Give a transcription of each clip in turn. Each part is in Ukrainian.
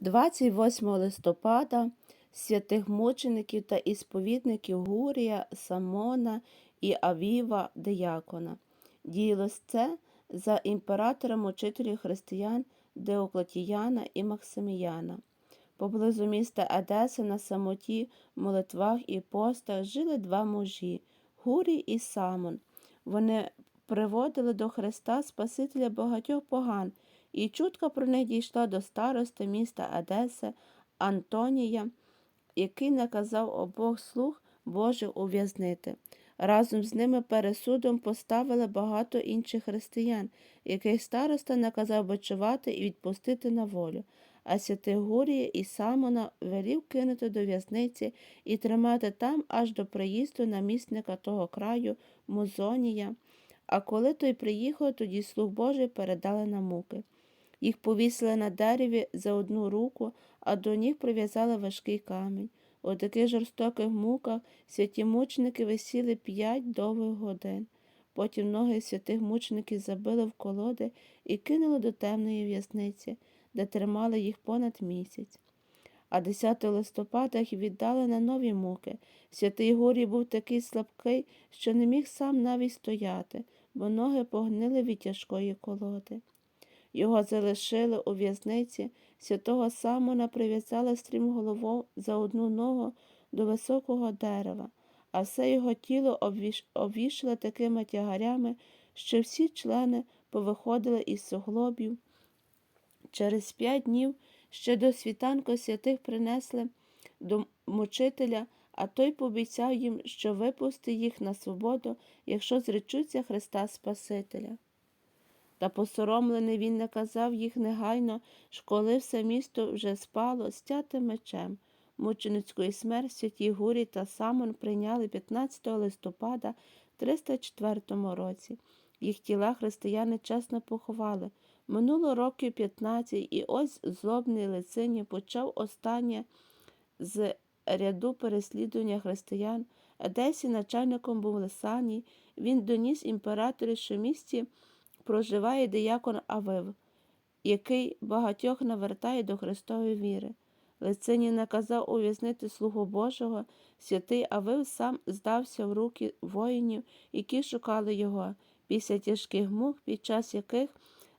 28 листопада святих мучеників та ісповідників Гурія, Самона і Авіва Деякона. Діялось це за імператором учителів християн Деоклетіяна і Максиміяна. Поблизу міста Едеси на самоті, молитвах і постах жили два мужі Гурій і Самон. Вони приводили до Христа Спасителя багатьох поган, і чутка про них дійшла до старости міста Едеси Антонія, який наказав обох слуг Божих ув'язнити. Разом з ними перед судом поставили багато інших християн, яких староста наказав бичувати і відпустити на волю. А святих Гурія і Самона велів кинути до в'язниці і тримати там аж до приїзду намісника того краю Музонія. А коли той приїхав, тоді слуг Божий передали на муки. Їх повісили на дереві за одну руку, а до ніг прив'язали важкий камінь. У таких жорстоких муках святі мученики висіли п'ять довгих годин. Потім ноги святих мучеників забили в колоди і кинули до темної в'язниці, де тримали їх понад місяць. А 10 листопада їх віддали на нові муки. Святий Горій був такий слабкий, що не міг сам навіть стояти, бо ноги погнили від тяжкої колоди. Його залишили у в'язниці, святого Самона прив'язали стрімголову за одну ногу до високого дерева, а все його тіло обвіш... такими тягарями, що всі члени повиходили із суглобів. Через п'ять днів ще до світанку святих принесли до мучителя, а той пообіцяв їм, що випустить їх на свободу, якщо зречуться Христа Спасителя. Та посоромлений він наказав їх негайно, коли все місто вже спало, стяти мечем. Мученицької смерть святі Гурі та Самон прийняли 15 листопада 304 році. Їх тіла християни чесно поховали. Минуло років 15, і ось злобний лицині почав останнє з ряду переслідування християн. Едесі начальником був Лисаній. Він доніс імператорі, що місті проживає диякон Авив, який багатьох навертає до Христової віри. Лицині наказав ув'язнити слугу Божого, святий Авив сам здався в руки воїнів, які шукали його, після тяжких мук, під час яких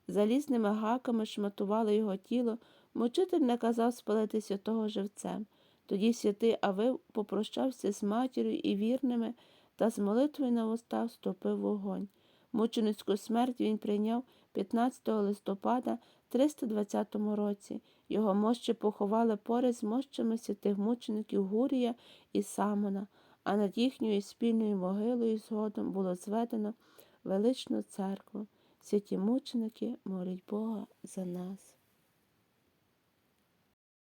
залізними гаками шматували його тіло, мучитель наказав спалити святого живцем. Тоді святий Авив попрощався з матір'ю і вірними та з молитвою на устах вступив в вогонь. Мученицьку смерть він прийняв 15 листопада 320 році. Його мощі поховали поряд з мощами святих мучеників Гурія і Самона, а над їхньою спільною могилою згодом було зведено величну церкву. Святі мученики молять Бога за нас.